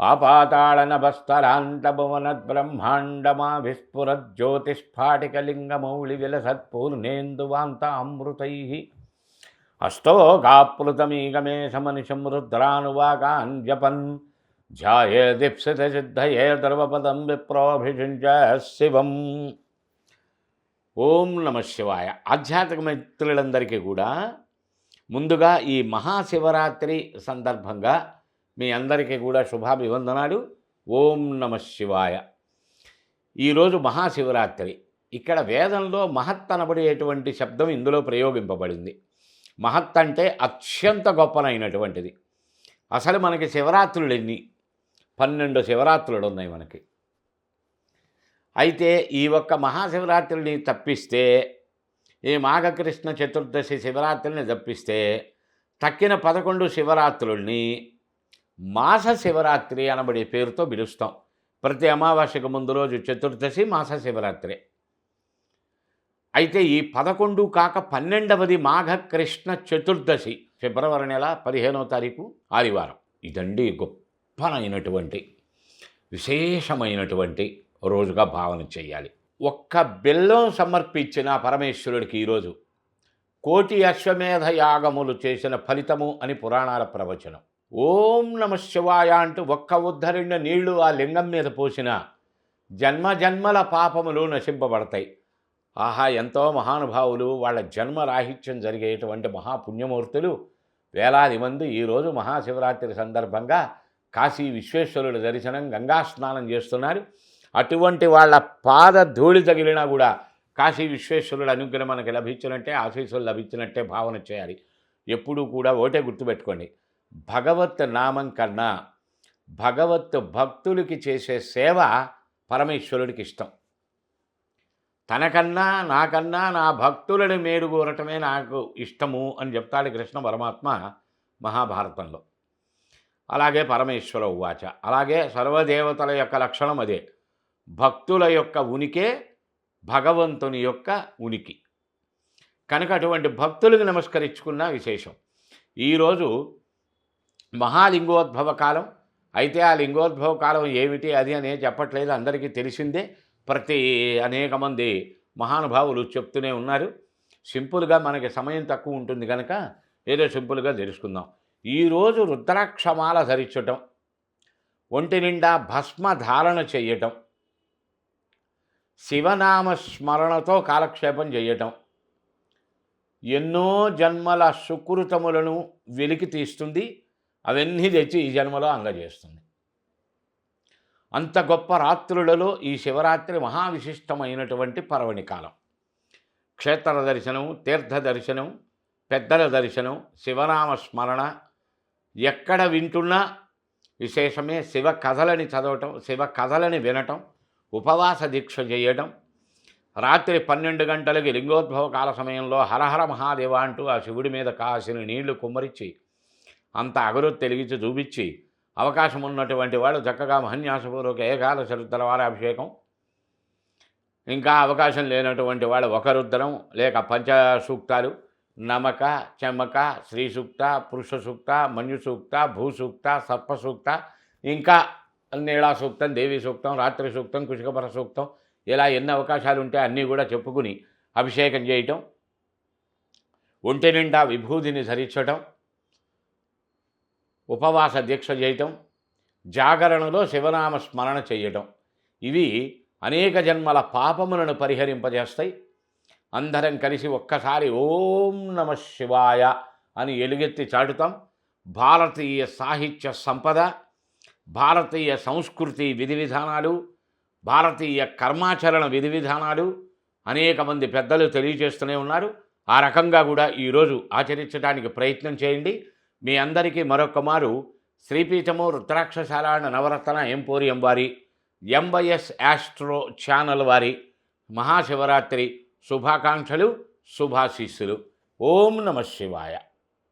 ఆపాతాళనభస్తరాంతభువనద్బ్రహ్మాండమాభిస్ఫురజ్యోతిస్ఫాటికలింగమౌళివిలసత్పూర్ణేందువాంత హస్తో గాప్లుతమీగమేషమనిశం రుద్రానువాగాన్యపన్ ధ్యాయే దీప్సిత సిద్ధయే ద్రవపదం విప్రోభిషించ శివం ఓం నమ శివాయ ఆధ్యాత్మిక మిత్రులందరికీ కూడా ముందుగా ఈ మహాశివరాత్రి సందర్భంగా మీ అందరికీ కూడా శుభాభివందనాలు. ఓం నమ శివాయ. ఈరోజు మహాశివరాత్రి. ఇక్కడ వేదంలో మహత్ అనబడేటువంటి శబ్దం ఇందులో ప్రయోగింపబడింది. మహత్ అంటే అత్యంత గొప్పనైనటువంటిది. అసలు మనకి శివరాత్రులు ఎన్ని పన్నెండు శివరాత్రులు ఉన్నాయి మనకి. అయితే ఈ ఒక్క మహాశివరాత్రిని తప్పిస్తే ఈ మాఘకృష్ణ చతుర్దశి శివరాత్రిని తప్పిస్తే తక్కిన పదకొండు శివరాత్రుల్ని మాస శివరాత్రి అనబడే పేరుతో పిలుస్తాం. ప్రతి అమావాస్యకు ముందు రోజు చతుర్దశి మాస శివరాత్రి. అయితే ఈ పదకొండు కాక పన్నెండవది మాఘ కృష్ణ చతుర్దశి ఫిబ్రవరి నెల పదిహేనో తారీఖు ఆదివారం. ఇదండి గొప్పనైనటువంటి విశేషమైనటువంటి రోజుగా భావన చేయాలి. ఒక్క బెల్లం సమర్పించిన పరమేశ్వరుడికి ఈరోజు కోటి అశ్వమేధ యాగములు చేసిన ఫలితము అని పురాణాల ప్రవచనం. ఓం నమ శివాయ అంటూ ఒక్క ఉద్ధరిణ నీళ్ళు ఆ లింగం మీద పోసిన జన్మ జన్మల పాపములు నశింపబడతాయి. ఆహా ఎంతో మహానుభావులు వాళ్ళ జన్మ రాహిత్యం జరిగేటువంటి మహాపుణ్యమూర్తులు వేలాది మంది ఈరోజు మహాశివరాత్రి సందర్భంగా కాశీ విశ్వేశ్వరుడు దర్శనం గంగా స్నానం చేస్తున్నారు. అటువంటి వాళ్ళ పాద ధూళి తగిలినా కూడా కాశీ విశ్వేశ్వరుడు అనుగ్రహం మనకి లభించినట్టే ఆశీస్సులు లభించినట్టే భావన చేయాలి. ఎప్పుడూ కూడా ఓటే గుర్తుపెట్టుకోండి. భగవత్ నామం కన్నా భగవత్ భక్తులకి చేసే సేవ పరమేశ్వరుడికి ఇష్టం. తనకన్నా నాకన్నా నా భక్తులను మేలుగోరటమే నాకు ఇష్టము అని చెప్తాడు కృష్ణ పరమాత్మ మహాభారతంలో. అలాగే పరమేశ్వర ఉవాచ అలాగే సర్వదేవతల యొక్క లక్షణం అదే. భక్తుల యొక్క ఉనికే భగవంతుని యొక్క ఉనికి. కనుక అటువంటి భక్తులకు నమస్కరించుకున్న విశేషం. ఈరోజు మహాలింగోద్భవ కాలం అయితే ఆ లింగోద్భవ కాలం ఏమిటి అది అనే చెప్పట్లేదు. అందరికీ తెలిసిందే. ప్రతి అనేక మంది మహానుభావులు చెప్తూనే ఉన్నారు. సింపుల్గా మనకి సమయం తక్కువ ఉంటుంది కనుక ఏదో సింపుల్గా తెలుసుకుందాం. ఈరోజు రుద్రాక్షమాల ధరించటం ఒంటి నిండా భస్మ ధారణ చేయటం శివనామ స్మరణతో కాలక్షేపం చేయటం ఎన్నో జన్మల సుకృతములను వెలికి తీస్తుంది. అవన్నీ తెచ్చి ఈ జన్మలో అంగజేస్తుంది అంత గొప్ప రాత్రులలో ఈ శివరాత్రి మహావిశిష్టమైనటువంటి పర్వణి కాలం. క్షేత్ర దర్శనం తీర్థ దర్శనం పెద్దల దర్శనం శివనామ స్మరణ ఎక్కడ వింటున్నా విశేషమే శివ కథలని చదవటం శివ కథలని వినటం ఉపవాస దీక్ష చేయడం రాత్రి పన్నెండు గంటలకి లింగోద్భవ కాల సమయంలో హరహర మహాదేవ అంటూ ఆ శివుడి మీద కాసిన నీళ్ళు కుమ్మరించి అంత అగరొత్తి తెలిగించి చూపించి అవకాశం ఉన్నటువంటి వాళ్ళు చక్కగా మహన్యాసపూర్వక ఏకాల రుద్రవార అభిషేకం. ఇంకా అవకాశం లేనటువంటి వాళ్ళు ఒక రుద్రం లేక పంచ సూక్తాలు నమక చెమక శ్రీ సూక్త పురుష సూక్త మన్యు సూక్త భూ సూక్త సర్ప సూక్త ఇంకా నీళా సూక్తం దేవి సూక్తం రాత్రి సూక్తం కుషికపర సూక్తం ఇలా ఎన్ని అవకాశాలు ఉంటే అన్నీ కూడా చెప్పుకుని అభిషేకం చేయటం ఒంటి నిండా విభూతిని ధరించటం ఉపవాస దీక్ష చేయటం జాగరణలో శివనామ స్మరణ చేయటం. ఇవి అనేక జన్మల పాపములను పరిహరింపజేస్తాయి. అందరం కలిసి ఒక్కసారి ఓం నమ శివాయ అని ఎలుగెత్తి చాటుతాం. భారతీయ సాహిత్య సంపద భారతీయ సంస్కృతి విధి విధానాలు భారతీయ కర్మాచరణ విధి విధానాలు అనేక మంది పెద్దలు తెలియజేస్తూనే ఉన్నారు. ఆ రకంగా కూడా ఈరోజు ఆచరించడానికి ప్రయత్నం చేయండి. మీ అందరికీ మరొక మారు. శ్రీపీఠము రుద్రాక్షశాల నవరత్న ఎంపోరియం వారి ఎంవైఎస్ యాస్ట్రో ఛానల్ వారి మహాశివరాత్రి శుభాకాంక్షలు శుభాశీస్సులు. ఓం నమ శివాయ.